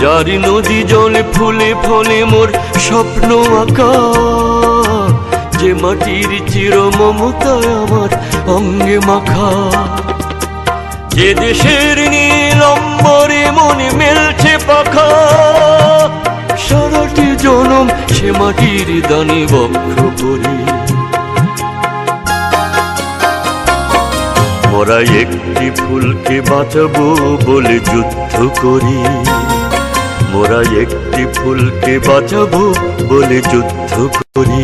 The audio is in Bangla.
যার নদী জলে ফুলে ফলে মোর স্বপ্ন আঁকা। যে মাটির চির মমতায় আমার অঙ্গে মাখা। যে দেশের নীলম্বরে মনে মেলছে পাখা। সারাটি জনম সে মাটির দানে বক্ষ করি। মোরা একটি ফুলকে বাঁচাবো বলে যুদ্ধ করি। একটি ফুলকে বাঁচাবো বলে যুদ্ধ করি।